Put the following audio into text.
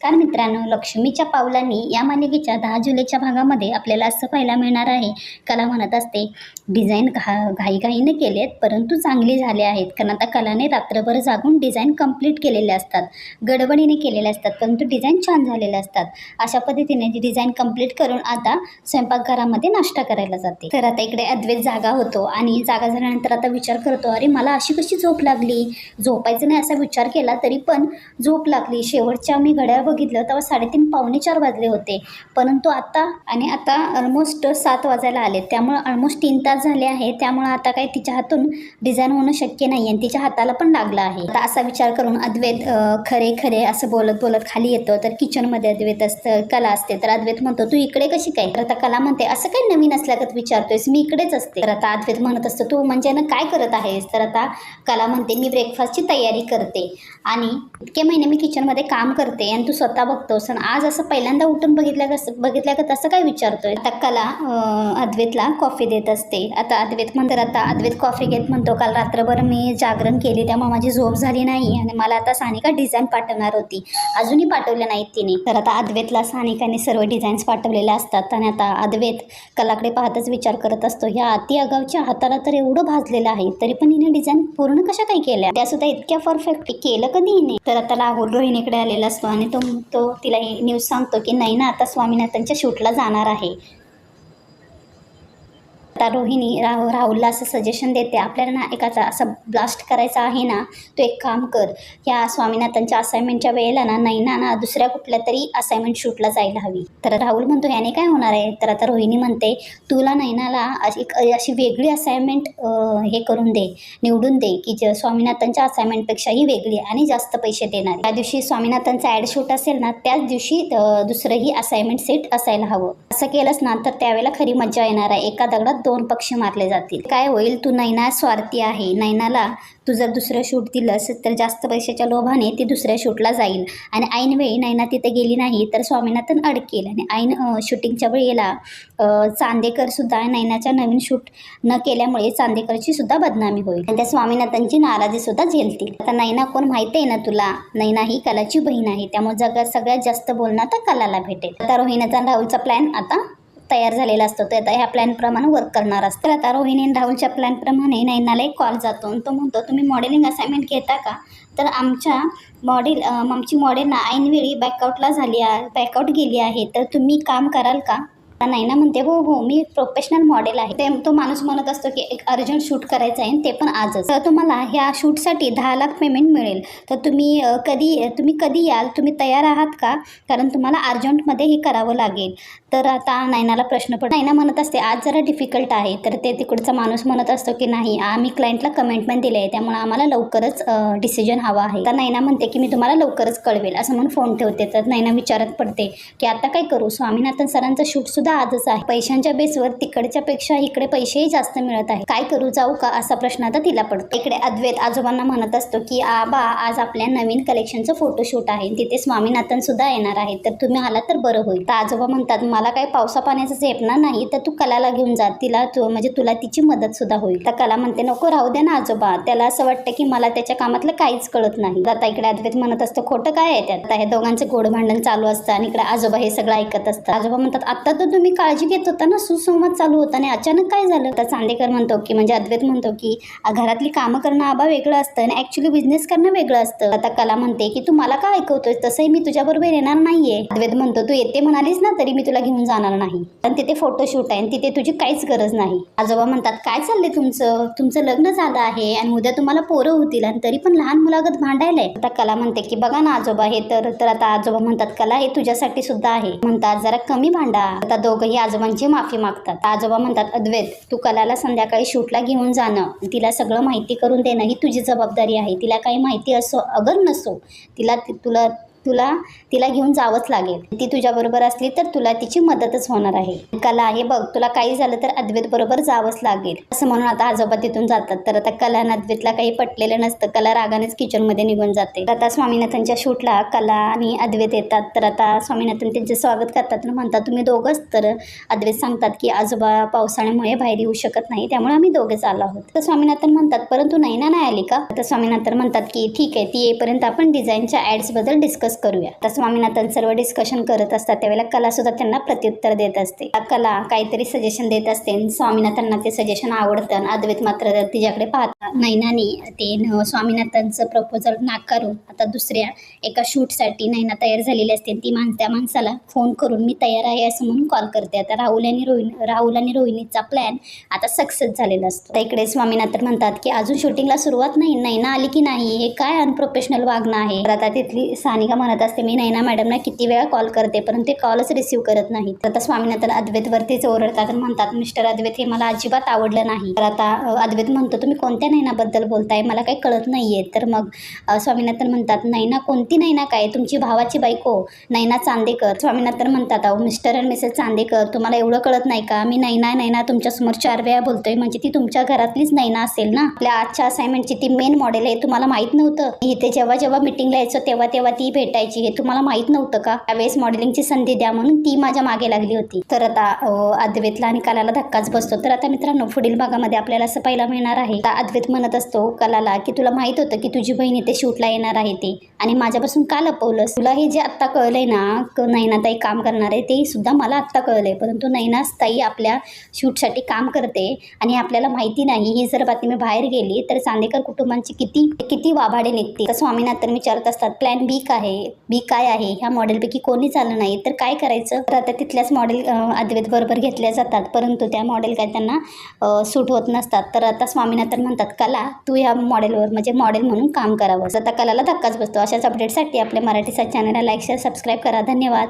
कारण मित्रांनो लक्ष्मीच्या पावलांनी या मालिकेच्या दहा जुलैच्या भागामध्ये आपल्याला असं पाहायला मिळणार आहे. कला म्हणत असते डिझाईन घा घाईघाईने केले आहेत परंतु चांगले झाले आहेत. कारण आता कलाने रात्रभर जागून डिझाईन कंप्लीट केलेले असतात. गडबडीने केलेले असतात परंतु डिझाईन छान झालेले असतात. अशा पद्धतीने डिझाईन कंप्लीट करून आता स्वयंपाकघरामध्ये नाश्ता करायला जाते. तर आता इकडे अद्वैत जागा होतो आणि जागा झाल्यानंतर आता विचार करतो अरे मला अशी कशी झोप लागली? झोपायचं नाही असा विचार केला तरी पण झोप लागली. शेवटच्या मी घड्याळ बघितलं तेव्हा साडेतीन पावणे चार वाजले होते. परंतु आता आणि आता ऑलमोस्ट सात वाजायला आले त्यामुळं ऑलमोस्ट तीन तास झाले आहे. त्यामुळं आता काही तिच्या हातून डिझाईन होणं शक्य नाही आणि तिच्या हाताला पण लागलं आहे. आता असा विचार करून अद्वैत खरे खरे असं बोलत बोलत खाली येतो. तर किचनमध्ये अद्वैत असतं कला असते. तर अद्वैत म्हणतो तू इकडे कशी काय? तर आता कला म्हणते असं काही नवीन असल्यागत विचारतोयस. मी इकडेच असते. तर आता अद्वैत म्हणत असतो तू म्हणजे ना काय करत आहेस? तर आता कला म्हणते मी ब्रेकफास्टची तयारी करते आणि इतके महिने मी किचनमध्ये काम करते आणि तू स्वतः बघतोस आणि आज असं पहिल्यांदा उठून बघितल्या कसं बघितल्या का तसं काय विचारतोय? आता कला अद्वेतला अद्वैतला कॉफी देत असते. आता अद्वैत म्हणतात आता अद्वैत कॉफी घेत म्हणतो. काल रात्रभर मी जागरण केली त्यामुळे माझी झोप झाली नाही. आणि मला आता सानिका डिझाईन पाठवणार होती. अजूनही पाठवल्या नाहीत तिने. तर आता अद्वैतला सानिकाने सर्व डिझाईन्स पाठवलेल्या असतात. आणि आता अद्वैत कलाकडे पाहतच विचार करत असतो. ह्या अति अगावच्या हाताला तर एवढं भाजलेलं आहे तरी पण हिने डिझाईन पूर्ण कशा काही केल्या? त्या सुद्धा इतक्या परफेक्ट केलं कधी हिने? तर आता राहुल रोहिणीकडे आलेला असतो. आणि तो तो तिला न्यूज सांगतो की नाही ना आता स्वामीनाथांच्या शूटला जाणार आहे. आता रोहिणी राहू राहुलला असं सजेशन देते. आपल्याला ना एकाचा असं ब्लास्ट करायचा आहे ना तो एक काम कर. या स्वामीनाथांच्या असाइनमेंटच्या वेळेला ना नैना ना दुसऱ्या कुठल्या तरी असाइनमेंट शूटला जायला हवी. तर राहुल म्हणतो याने काय होणार आहे? तर आता रोहिणी म्हणते तुला नैनाला एक अशी वेगळी असाइनमेंट हे करून दे निवडून दे की ज स्वामीनाथांच्या असाइनमेंटपेक्षाही वेगळी आणि जास्त पैसे देणार त्या दिवशी स्वामीनाथांचा ॲड शूट असेल ना त्याच दिवशी दुसरंही असाइनमेंट सेट असायला हवं. असं केलंच ना तर त्यावेळेला खरी मजा येणार आहे. एका दगडात दोन पक्ष मारले जातील. काय होईल? तू नैना स्वार्थी आहे. नैनाला तू जर दुसरं शूट दिलंस तर जास्त पैशाच्या लोभाने ती दुसऱ्या शूटला जाईल. आणि ऐनवेळी नैना तिथे गेली नाही तर स्वामीनाथन अडकेल. आणि ऐन शूटिंगच्या वेळेला चांदेकरसुद्धा नैनाच्या नवीन शूट न केल्यामुळे चांदेकरची सुद्धा बदनामी होईल. आणि त्या स्वामीनाथनची नाराजीसुद्धा झेलतील. आता नैना कोण माहिती आहे ना तुला? नैना ही कलाची बहीण आहे. त्यामुळे जगात सगळ्यात जास्त बोलणं आता कलाला भेटेल. आता रोहिणीचा राहुलचा प्लॅन आता तयार झालेला असतो. तर आता ह्या प्लॅनप्रमाणे वर्क करणार असतं. तर आता रोहिणी आणि राहुलच्या प्लॅनप्रमाणे नैनाला एक कॉल जातो. आणि तो म्हणतो तुम्ही मॉडेलिंग असाइनमेंट घेता का? तर आमच्या मॉडेल आमची मॉडेल ना ऐनवेळी बॅकआउटला झाली आहे बॅकआउट गेली आहे. तर तुम्ही काम कराल का? नैना म्हणते हो हो मी प्रोफेशनल मॉडेल आहे. ते तो माणूस म्हणत असतो की एक अर्जंट शूट करायचं आहे ते पण आजच. तर तुम्हाला ह्या शूटसाठी दहा लाख पेमेंट मिळेल. तर तुम्ही कधी तुम्ही कधी याल? तुम्ही तयार आहात का? कारण तुम्हाला अर्जंटमध्ये हे करावं लागेल. तर आता नैनाला प्रश्न पड नैना म्हणत असते आज जरा डिफिकल्ट आहे. तर ते तिकडचा माणूस म्हणत असतो की नाही आम्ही क्लायंटला कमेंटमेंट दिले आहे. त्यामुळे आम्हाला लवकरच डिसिजन हवा आहे. तर नैना म्हणते की मी तुम्हाला लवकरच कळवेल. असं म्हणून फोन ठेवते. तर नैना विचारत पडते की आता काय करू? स्वामीनाथन सरांचं शूटसुद्धा आजच आहे. पैशांच्या बेसवर तिकडच्या पेक्षा इकडे पैसेही जास्त मिळत आहे. काय करू जाऊ का? असा प्रश्न आता तिला पडतो. इकडे अद्वैत आजोबांना म्हणत असतो की आबा आज आपल्या नवीन कलेक्शनचं फोटोशूट आहे तिथे स्वामीनाथन सुद्धा येणार आहे. तर तुम्ही आला तर बरं होईल. तर आजोबा म्हणतात मला काही पावसा पाण्याचं झेपणार नाही तर तू कलाला घेऊन जा. तिला तू म्हणजे तुला तिची मदत सुद्धा होईल. तर कला म्हणते नको राहू दे ना आजोबा. त्याला असं वाटतं की मला त्याच्या कामातलं काहीच कळत नाही. आता इकडे अद्वैत म्हणत असतं खोटं काय आहे त्यात? आता हे दोघांचं गोड भांडण चालू असतं आणि इकडे आजोबा हे सगळं ऐकत असतात. आजोबा म्हणतात आता तर तुम्ही काळजी घेत होता ना? सुसंवाद चालू होता आणि अचानक काय झालं? तर चांदेकर म्हणतो की म्हणजे अद्वैत म्हणतो की घरातली कामं करणं आबा वेगळं असतं आणि ॲक्च्युली बिझनेस करणं वेगळं असतं. आता कला म्हणते की तू मला का ऐकवतोय तसंही मी तुझ्याबरोबर येणार नाहीये. अद्वैत म्हणतो तू येते म्हणालीस ना तरी मी तुला घेऊन जाणार नाही. पण तिथे फोटोशूट आहे आणि तिथे तुझी काहीच गरज नाही. आजोबा म्हणतात काय चाललंय तुमचं? तुमचं लग्न झालं आहे आणि उद्या तुम्हाला पोरं होतील आणि तरी पण लहान मुलागत भांडायलाय. आता कला म्हणते की बघा ना आजोबा हे तर तर आता आजोबा म्हणतात कला हे तुझ्यासाठी सुद्धा आहे म्हणतात जरा कमी भांडा. आता दोघंही आजोबांची माफी मागतात. आजोबा म्हणतात अद्वैत तू कलाला संध्याकाळी शूटला घेऊन जाणं तिला सगळं माहिती करून देणं ही तुझी जबाबदारी आहे. तिला काही माहिती असो अगर नसो तिला तुला तुला तिला घेऊन जावंच लागेल. ती तुझ्याबरोबर असली तर तुला तिची मदतच होणार आहे. कला आहे बघ तुला काही झालं तर अद्वैत बरोबर जावंच लागेल. असं म्हणून आता आजोबा तिथून जातात. तर आता कला आणि अद्वैतला काही पटलेलं नसतं. कला रागानेच किचनमध्ये निघून जाते. तर आता स्वामीनाथनच्या शूटला कला आणि अद्वैत येतात. तर आता स्वामीनाथन त्यांचे स्वागत करतात तर म्हणतात तुम्ही दोघंच तर अद्वैत सांगतात की आजोबा पावसाळ्यामुळे बाहेर येऊ शकत नाही त्यामुळे आम्ही दोघेच आलो आहोत. तर स्वामीनाथन म्हणतात परंतु नैना नाही आली का? तर स्वामीनाथन म्हणतात की ठीक आहे ती येईपर्यंत आपण डिझाईनच्या ॲड्सबद्दल डिस्कस डिस्कस करूया. तर स्वामीनाथन सर्व डिस्कशन करत असतात त्यावेळेला कला सुद्धा त्यांना प्रत्युत्तर देत असते. कला काहीतरी सजेशन देत असते स्वामीनाथांना ते सजेशन आवडतं अद्वैत मात्र तिच्याकडे पाहतात. नैनाने ते स्वामीनाथांचं प्रपोजल नाकारून आता दुसऱ्या एका शूटसाठी नैना तयार झालेली असते ती मान त्या माणसाला फोन करून मी तयार आहे असं म्हणून कॉल करते. आता राहुल आणि रोहिणी राहुल आणि रोहिणीचा प्लॅन आता सक्सेस झालेला असतो. इकडे स्वामीनाथन म्हणतात की अजून शूटिंगला सुरुवात नाही. नैना आली की नाही? हे काय अनप्रोफेशनल वागणं आहे? आता तिथली सानिका म्हणत असते मी नैना मॅडमना किती वेळा कॉल करते परंतु ते कॉलच रिसिव्ह करत नाही. तर आता स्वामीनाथन अद्वैतवरतीच ओरडतात आणि म्हणतात मिस्टर अद्वैत हे मला अजिबात आवडलं नाही. तर आता अद्वेत अद्वैत म्हणतो तुम्ही कोणत्या नैनाबद्दल बोलताय? मला काही कळत नाहीये. तर मग स्वामीनाथन म्हणतात नैना कोणती नैना काय? तुमची भावाची बायको नैना चांदेकर. स्वामीनाथन म्हणतात अहो मिस्टर आणि मिसेस चांदेकर तुम्हाला एवढं कळत नाही का? मी नैना नैना तुमच्यासमोर चार वेळा बोलतोय म्हणजे ती तुमच्या घरातलीच नैना असेल ना? आपल्या आजच्या असाइनमेंटची ती मेन मॉडेल आहे तुम्हाला माहीत नव्हतं? इथे जेव्हा जेव्हा मिटिंगला यायचं तेव्हा तेव्हा ती भेट भेटायची हे तुम्हाला माहीत नव्हतं का? त्यावेळेस मॉडेलिंगची संधी द्या म्हणून ती माझ्या मागे लागली होती. तर आता अद्वेतला अद्वैतला आणि कलाला धक्काच बसतो. तर आता मित्रांनो पुढील भागामध्ये आपल्याला असं पाहायला मिळणार आहे. आता अद्वैत म्हणत असतो कलाला की तुला माहीत होतं की तुझी बहीण इथे शूटला येणार आहे ते. आणि माझ्यापासून का लपवलंस? तुला हे जे आत्ता कळलंय ना नैनाताई काम करणार आहे ते सुद्धा मला आत्ता कळलंय. परंतु नैनाताई आपल्या शूटसाठी काम करते आणि आपल्याला माहिती नाही. ही जर बातमी बाहेर गेली तर चांदेकर कुटुंबांची किती किती वाभाडे निघते स्वामीनाथन विचारत असतात प्लॅन बी काय आहे बी काय आहे? ह्या मॉडेलपैकी कोणीच आलं नाही? तर काय करायचं? तर आता तिथल्याच मॉडेल अद्वैत बरोबर घेतल्या जातात. परंतु त्या मॉडेल काय त्यांना सूट होत नसतात. तर आता स्वामीनाथन म्हणतात कला तू ह्या मॉडेलवर म्हणजे मॉडेल म्हणून काम करावं. आता कलाला धक्काच बसतो. अशाच अपडेटसाठी आपल्या मराठीचा चॅनलला लाईक शेअर सबस्क्राईब करा. धन्यवाद.